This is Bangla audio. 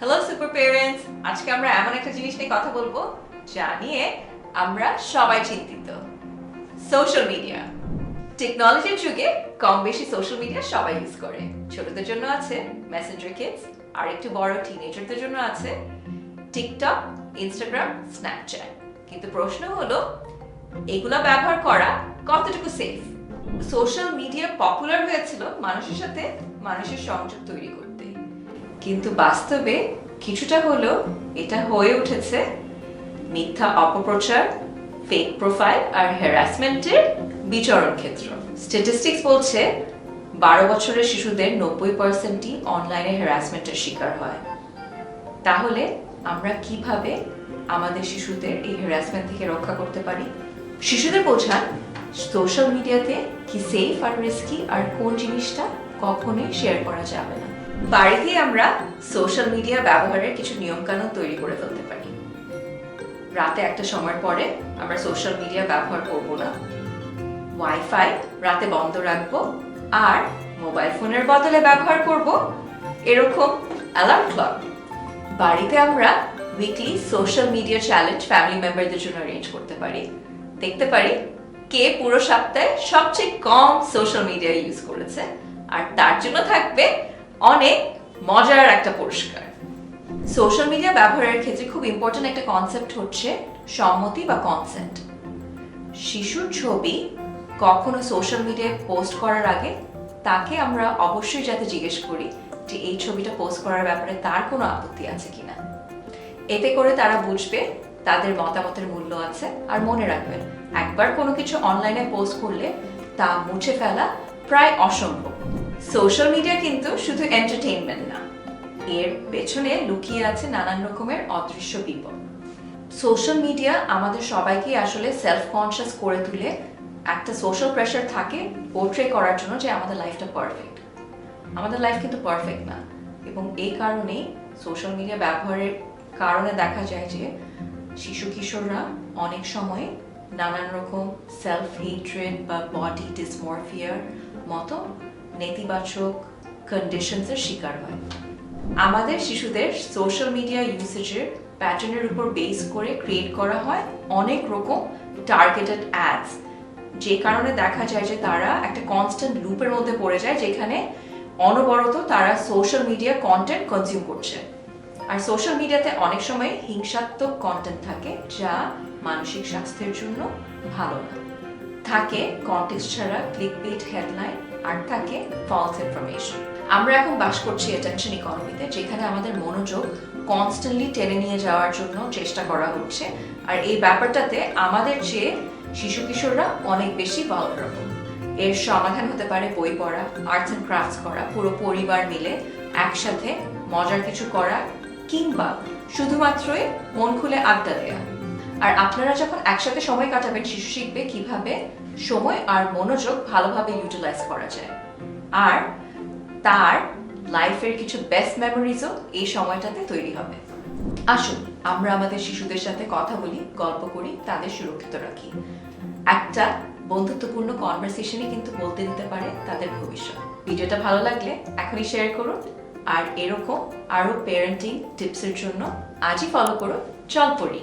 হ্যালো সুপার পেরেন্টস আজকে আমরা এমন একটা জিনিস নিয়ে কথা বলব যা নিয়ে আমরা সবাই চিন্তিত। সোশ্যাল মিডিয়া টেকনোলজির যুগে কম বেশি সোশ্যাল মিডিয়া সবাই ইউজ করে। ছোটদের জন্য আছে মেসেঞ্জার কিডস আর একটু বড় টিনেজারদের জন্য আছে টিকটক ইনস্টাগ্রাম স্ন্যাপচ্যাট কিন্তু প্রশ্ন হলো, এগুলা ব্যবহার করা কতটুকু সেফ সোশ্যাল মিডিয়া পপুলার হয়েছিল মানুষের সাথে মানুষের সংযোগ তৈরি করতে কিন্তু বাস্তবে কিছুটা হলো এটা হয়ে উঠেছে মিথ্যা অপপ্রচার ফেক প্রোফাইল আর হ্যারাসমেন্টের বিচরণ ক্ষেত্র। স্ট্যাটিস্টিক্স বলছে বারো বছরের শিশুদের নব্বই পার্সেন্টই অনলাইনে হ্যারাসমেন্টের শিকার হয়। তাহলে আমরা কীভাবে আমাদের শিশুদের এই হ্যারাসমেন্ট থেকে রক্ষা করতে পারি? শিশুদের বোঝান সোশ্যাল মিডিয়াতে কি সেফ আর রিস্কি আর কোন জিনিসটা কখনোই শেয়ার করা যাবে না। বাড়িতে আমরা সোশ্যাল মিডিয়া ব্যবহারের কিছু নিয়মকানুন তৈরি করে ফেলতে পারি। রাতে একটা সময় পরে আমরা সোশ্যাল মিডিয়া ব্যবহার করব না। ওয়াইফাই রাতে বন্ধ রাখব আর মোবাইল ফোনের বদলে ব্যবহার করব এরকম অ্যালার্ম ক্লক বাড়িতে আমরা weekly social media challenge family মেম্বারদের জন্য অ্যারেঞ্জ করতে পারি। দেখতে পারি কে পুরো সপ্তাহে সবচেয়ে কম সোশ্যাল মিডিয়া ইউজ করেছে আর তার জন্য থাকবে অনেক মজার একটা পুরস্কার। সোশ্যাল মিডিয়া ব্যবহারের ক্ষেত্রে খুব ইম্পর্টেন্ট একটা কনসেপ্ট হচ্ছে সম্মতি বা কনসেন্ট শিশুর ছবি কখনো সোশ্যাল মিডিয়ায় পোস্ট করার আগে তাকে আমরা অবশ্যই যাতে জিজ্ঞেস করি যে এই ছবিটা পোস্ট করার ব্যাপারে তার কোনো আপত্তি আছে কিনা। এতে করে তারা বুঝবে তাদের মতামতের মূল্য আছে আর মনে রাখবেন একবার কোনো কিছু অনলাইনে পোস্ট করলে তা মুছে ফেলা প্রায় অসম্ভব। সোশ্যাল মিডিয়া কিন্তু শুধু এন্টারটেইনমেন্ট না। এর পেছনে লুকিয়ে আছে নানান রকমের অদৃশ্য বিপদ সোশ্যাল মিডিয়া আমাদের সবাইকে আসলে সেলফ কনসিয়াস করে তুলে একটা সোশ্যাল প্রেশার থাকে পোর্ট্রে করার জন্য যে আমাদের লাইফটা পারফেক্ট আমাদের লাইফ কিন্তু পারফেক্ট না। এবং এই কারণেই সোশ্যাল মিডিয়া ব্যবহারের কারণে দেখা যায় যে শিশু কিশোররা অনেক সময় নানান রকম সেলফ হেট্রেড বা বডি ডিসমরফিয়ার মতো নেতিবাচক কন্ডিশনসের শিকার হয়। আমাদের শিশুদের সোশ্যাল মিডিয়া ইউসেজের প্যাটার্নের উপর বেস করে ক্রিয়েট করা হয় অনেক রকম টার্গেটেড অ্যাডস যে কারণে দেখা যায় যে তারা একটা কনস্ট্যান্ট লুপের মধ্যে পড়ে যায় যেখানে অনবরত তারা সোশ্যাল মিডিয়া কন্টেন্ট কনজিউম করছে। আর সোশ্যাল মিডিয়াতে অনেক সময় হিংসাত্মক কন্টেন্ট থাকে যা মানসিক স্বাস্থ্যের জন্য ভালো না। থাকে কন্টেক্সট ছাড়া ক্লিক বেট হেডলাইন আর থাকে ফলস ইনফরমেশন আমরা এখন বাস করছি অ্যাটেনশন ইকোনমিতে যেখানে আমাদের মনোযোগ কনস্ট্যান্টলি টেনে নিয়ে যাওয়ার জন্য চেষ্টা করা হচ্ছে। আর এই ব্যাপারটাতে আমাদের চেয়ে শিশু কিশোররা অনেক বেশি ভালনারেবল এর সমাধান হতে পারে বই পড়া আর্টস অ্যান্ড ক্রাফটস করা, পুরো পরিবার মিলে একসাথে মজার কিছু করা, কিংবা শুধুমাত্রই মন খুলে আড্ডা দেওয়া আর আপনারা যখন একসাথে সময় কাটাবেন, শিশু শিখবে কীভাবে সময় আর মনোযোগ ভালোভাবে ইউটিলাইজ করা যায়। আর তার লাইফের কিছু বেস্ট মেমোরিজও এই সময়টাতে তৈরি হবে। আসুন, আমরা আমাদের শিশুদের সাথে কথা বলি, গল্প করি, তাদের সুরক্ষিত রাখি। একটা বন্ধুত্বপূর্ণ কনভারসেশনই কিন্তু বলতে দিতে পারে তাদের ভবিষ্যৎ। ভিডিওটা ভালো লাগলে এখনই শেয়ার করুন। আর এরকম আরও প্যারেন্টিং টিপসের জন্য আজই ফলো করুন, চল পড়ি।